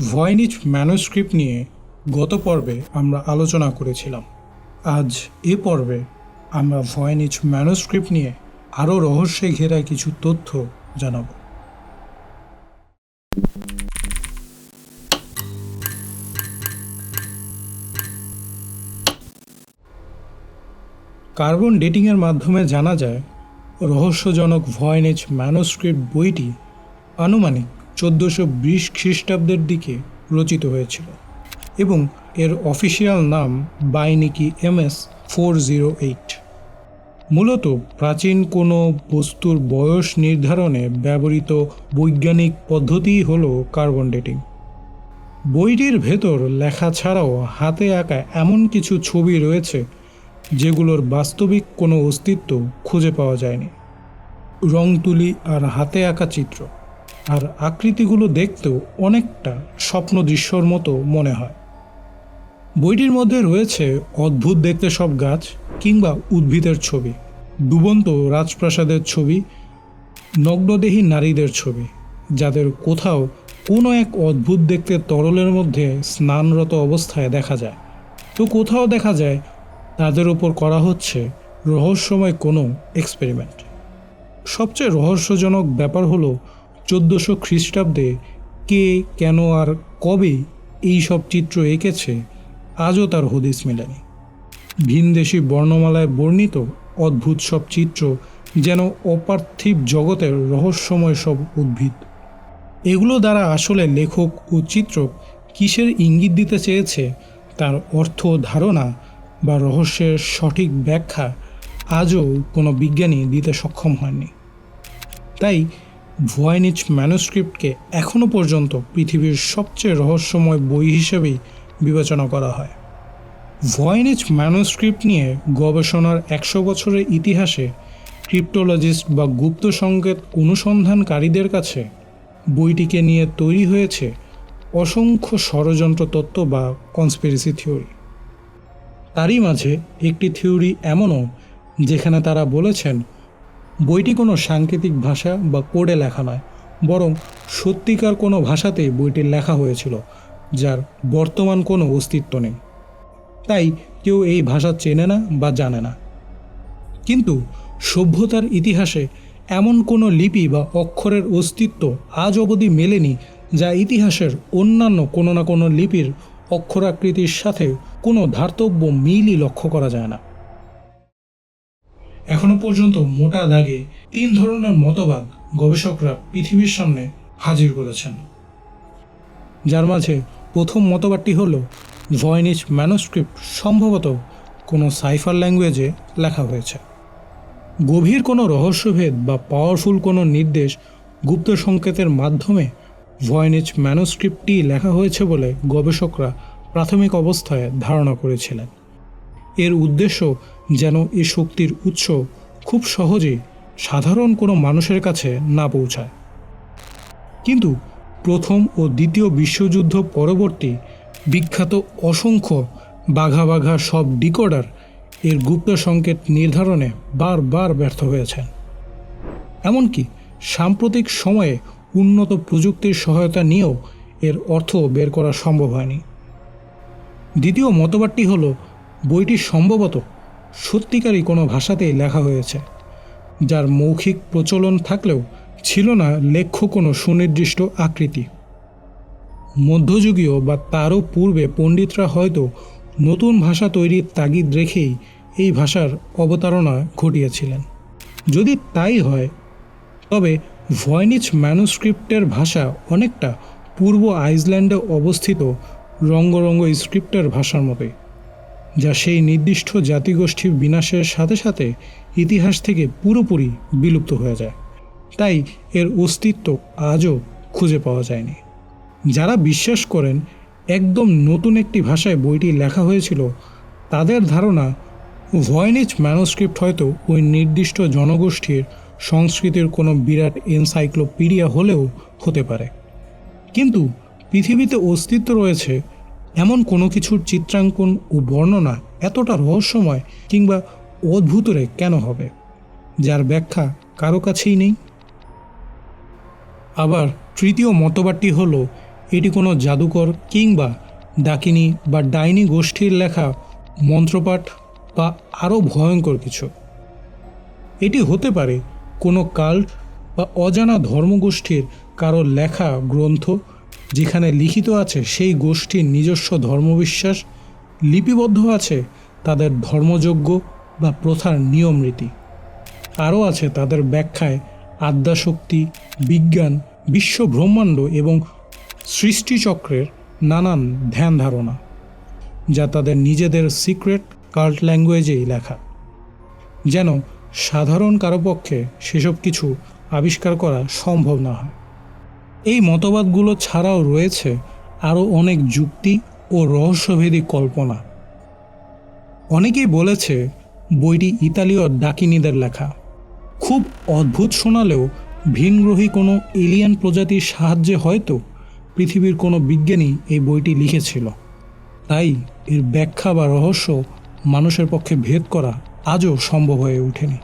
ভয়নিচ manuscript নিয়ে গত পর্বে আমরা আলোচনা করেছিলাম। আজ এ পর্বে আমরা ভয়নিচ ম্যানুস্ক্রিপ্ট নিয়ে আরও রহস্যে ঘেরা কিছু তথ্য জানাব। কার্বন ডেটিংয়ের মাধ্যমে জানা যায়, রহস্যজনক ভয়নিচ ম্যানুস্ক্রিপ্ট বইটি আনুমানিক চোদ্দোশো বিশ খ্রিস্টাব্দের দিকে রচিত হয়েছিল এবং এর অফিসিয়াল নাম বাইনিকি এমএস ফোর জিরো এইট। মূলত প্রাচীন কোনো বস্তুর বয়স নির্ধারণে ব্যবহৃত বৈজ্ঞানিক পদ্ধতিই হল কার্বন ডেটিং। বইটির ভেতর লেখা ছাড়াও হাতে আঁকা এমন কিছু ছবি রয়েছে যেগুলোর বাস্তবিক কোনো অস্তিত্ব খুঁজে পাওয়া যায়নি। রং তুলি আর হাতে আঁকা চিত্র। আর আকৃতিগুলো দেখতেও অনেকটা স্বপ্ন দৃশ্যর মতো মনে হয়। বইটির মধ্যে রয়েছে অদ্ভুত দেখতে সব গাছ কিংবা উদ্ভিদের ছবি, ডুবন্ত রাজপ্রাসাদের ছবি, নগ্নদেহী নারীদের ছবি, যাদের কোথাও কোনো এক অদ্ভুত দেখতে তরলের মধ্যে স্নানরত অবস্থায় দেখা যায়। তো কোথাও দেখা যায় তাদের ওপর করা হচ্ছে রহস্যময় কোনো এক্সপেরিমেন্ট সবচেয়ে রহস্যজনক ব্যাপার হলো চোদ্দোশো খ্রিস্টাব্দে কে, কেন আর কবে এই সব চিত্র এঁকেছে, আজও তার হদিস মেলেনি। ভিনদেশি বর্ণমালায় বর্ণিত অদ্ভুত সব চিত্র যেন অপার্থিব জগতের রহস্যময় সব উদ্ভিদ। এগুলো দ্বারা আসলে লেখক ও চিত্রক কিসের ইঙ্গিত দিতে চেয়েছে, তার অর্থ ধারণা বা রহস্যের সঠিক ব্যাখ্যা আজও কোনো বিজ্ঞানী দিতে সক্ষম হয়নি তাই ভয়েনিচ ম্যানুস্ক্রিপ্টকে এখনও পর্যন্ত পৃথিবীর সবচেয়ে রহস্যময় বই হিসেবেই বিবেচনা করা হয়। ভয়েনিচ ম্যানুস্ক্রিপ্ট নিয়ে গবেষণার একশো বছরের ইতিহাসে ক্রিপ্টোলজিস্ট বা গুপ্ত সংকেত অনুসন্ধানকারীদের কাছে বইটিকে নিয়ে তৈরি হয়েছে অসংখ্য ষড়যন্ত্র তত্ত্ব বা কনস্পিরেসি থিওরি তারই মাঝে একটি থিওরি এমনও, যেখানে তারা বলেছেন বইটি কোনো সাংকেতিক ভাষা বা কোডে লেখা নয়, বরং সত্যিকার কোনো ভাষাতেই বইটি লেখা হয়েছিল, যার বর্তমান কোনো অস্তিত্ব নেই। তাই কেউ এই ভাষা চেনে না বা জানে না। কিন্তু সভ্যতার ইতিহাসে এমন কোনো লিপি বা অক্ষরের অস্তিত্ব আজ অবধি মেলেনি যা ইতিহাসের অন্যান্য কোনো না কোনো লিপির অক্ষরাকৃতির সাথে কোনো ধার্তব্য মিলই লক্ষ্য করা যায় না। এখনও পর্যন্ত মোটা দাগে তিন ধরনের মতবাদ গবেষকরা পৃথিবীর সামনে হাজির করেছেন। যার মাঝে প্রথম মতবাদটি হল ভয়নিচ ম্যানুস্ক্রিপ্ট সম্ভবত কোনো সাইফার ল্যাঙ্গুয়েজে লেখা হয়েছে। গভীর কোনো রহস্যভেদ বা পাওয়ারফুল কোনো নির্দেশ গুপ্ত সংকেতের মাধ্যমে ভয়নিচ ম্যানুস্ক্রিপ্টটি লেখা হয়েছে বলে গবেষকরা প্রাথমিক অবস্থায় ধারণা করেছিলেন। এর উদ্দেশ্য যেন এ শক্তির উৎস খুব সহজে সাধারণ কোনো মানুষের কাছে না পৌঁছায়। কিন্তু প্রথম ও দ্বিতীয় বিশ্বযুদ্ধ পরবর্তী বিখ্যাত অসংখ্য বাঘা বাঘা সব ডিকোডার এর গুপ্ত সংকেত নির্ধারণে বারবার ব্যর্থ হয়েছেন। এমনকি সাম্প্রতিক সময়ে উন্নত প্রযুক্তির সহায়তা নিয়েও এর অর্থ বের করা সম্ভব হয়নি। দ্বিতীয় মতবাদটি হলো বইটি সম্ভবত সত্যিকারই কোনো ভাষাতেই লেখা হয়েছে, যার মৌখিক প্রচলন থাকলেও ছিল না লেখ্য কোনো সুনির্দিষ্ট আকৃতি। মধ্যযুগীয় বা তারও পূর্বে পণ্ডিতরা হয়তো নতুন ভাষা তৈরির তাগিদ রেখেই এই ভাষার অবতারণা ঘটিয়েছিলেন। যদি তাই হয়, তবে ভয়নিচ ম্যানুস্ক্রিপ্টের ভাষা অনেকটা পূর্ব আইসল্যান্ডে অবস্থিত রঙ্গরঙ্গ স্ক্রিপ্টের ভাষার মতোই। যা সেই নির্দিষ্ট জাতিগোষ্ঠীর বিনাশের সাথে সাথে ইতিহাস থেকে পুরোপুরি বিলুপ্ত হয়ে যায়। তাই এর অস্তিত্ব আজও খুঁজে পাওয়া যায়নি। যারা বিশ্বাস করেন একদম নতুন একটি ভাষায় বইটি লেখা হয়েছিল, তাদের ধারণা ভয়নিচ ম্যানোস্ক্রিপ্ট হয়তো ওই নির্দিষ্ট জনগোষ্ঠীর সংস্কৃতির কোনো বিরাট এনসাইক্লোপিডিয়া হলেও হতে পারে। কিন্তু পৃথিবীতে অস্তিত্ব রয়েছে এমন কোনো কিছুর চিত্রাঙ্কন ও বর্ণনা এতটা রহস্যময় কিংবা অদ্ভুতরে কেন হবে? যার ব্যাখ্যা কারও কাছেই নেই। আবার তৃতীয় মতবাদটি হল, এটি কোনো জাদুকর কিংবা ডাকিনী বা ডাইনি গোষ্ঠীর লেখা, মন্ত্রপাঠ বা আরও ভয়ঙ্কর কিছু। এটি হতে পারে কোনো কাল্ট বা অজানা ধর্মগোষ্ঠীর কারও লেখা, গ্রন্থ যেখানে লিখিত আছে সেই গোষ্ঠীর নিজস্ব ধর্মবিশ্বাস, লিপিবদ্ধ আছে তাদের ধর্মযজ্ঞ বা প্রথার নিয়ম রীতি আরও আছে তাদের ব্যাখ্যায় আদ্যাশক্তি, বিজ্ঞান বিশ্ব ব্রহ্মাণ্ড এবং সৃষ্টিচক্রের নানান ধ্যান ধারণা যা তাদের নিজেদের সিক্রেট কাল্ট ল্যাঙ্গুয়েজেই লেখা। যেন সাধারণ কারও পক্ষে সেসব কিছু আবিষ্কার করা সম্ভব না হয়। এই মতবাদগুলো ছাড়াও রয়েছে আরও অনেক যুক্তি ও রহস্যভেদী কল্পনা। অনেকেই বলেছে বইটি ইতালীয় ডাকিনীদের লেখা। খুব অদ্ভুত শোনালেও ভিনগ্রহী কোনো এলিয়ান প্রজাতির সাহায্যে হয়তো পৃথিবীর কোনো বিজ্ঞানী এই বইটি লিখেছিল। তাই এর ব্যাখ্যা বা রহস্য মানুষের পক্ষে ভেদ করা আজও সম্ভব হয়ে ওঠেনি।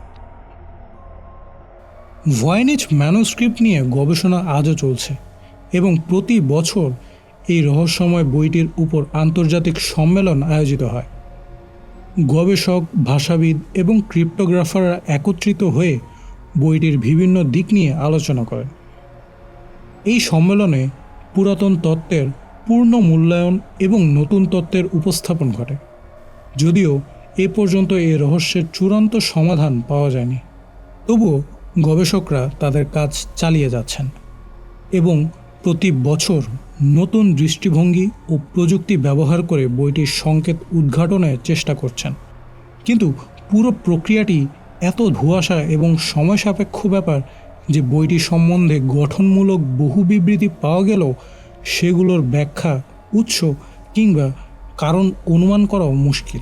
ভয়েনিচ ম্যানোস্ক্রিপ্ট নিয়ে গবেষণা আজও চলছে এবং প্রতি বছর এই রহস্যময় বইটির উপর আন্তর্জাতিক সম্মেলন আয়োজিত হয়। গবেষক, ভাষাবিদ এবং ক্রিপ্টোগ্রাফাররা একত্রিত হয়ে বইটির বিভিন্ন দিক নিয়ে আলোচনা করেন। এই সম্মেলনে পুরাতন তত্ত্বের পূর্ণ মূল্যায়ন এবং নতুন তত্ত্বের উপস্থাপন ঘটে। যদিও এ পর্যন্ত এই রহস্যের চূড়ান্ত সমাধান পাওয়া যায়নি। তবুও গবেষকরা তাদের কাজ চালিয়ে যাচ্ছেন এবং প্রতি বছর নতুন দৃষ্টিভঙ্গি ও প্রযুক্তি ব্যবহার করে বইটির সংকেত উদ্ঘাটনের চেষ্টা করছেন। কিন্তু পুরো প্রক্রিয়াটি এত ধোঁয়াশা এবং সময় সাপেক্ষ ব্যাপার যে বইটি সম্বন্ধে গঠনমূলক বহু বিবৃতি পাওয়া গেলেও সেগুলোর ব্যাখ্যা, উৎস কিংবা কারণ অনুমান করাও মুশকিল।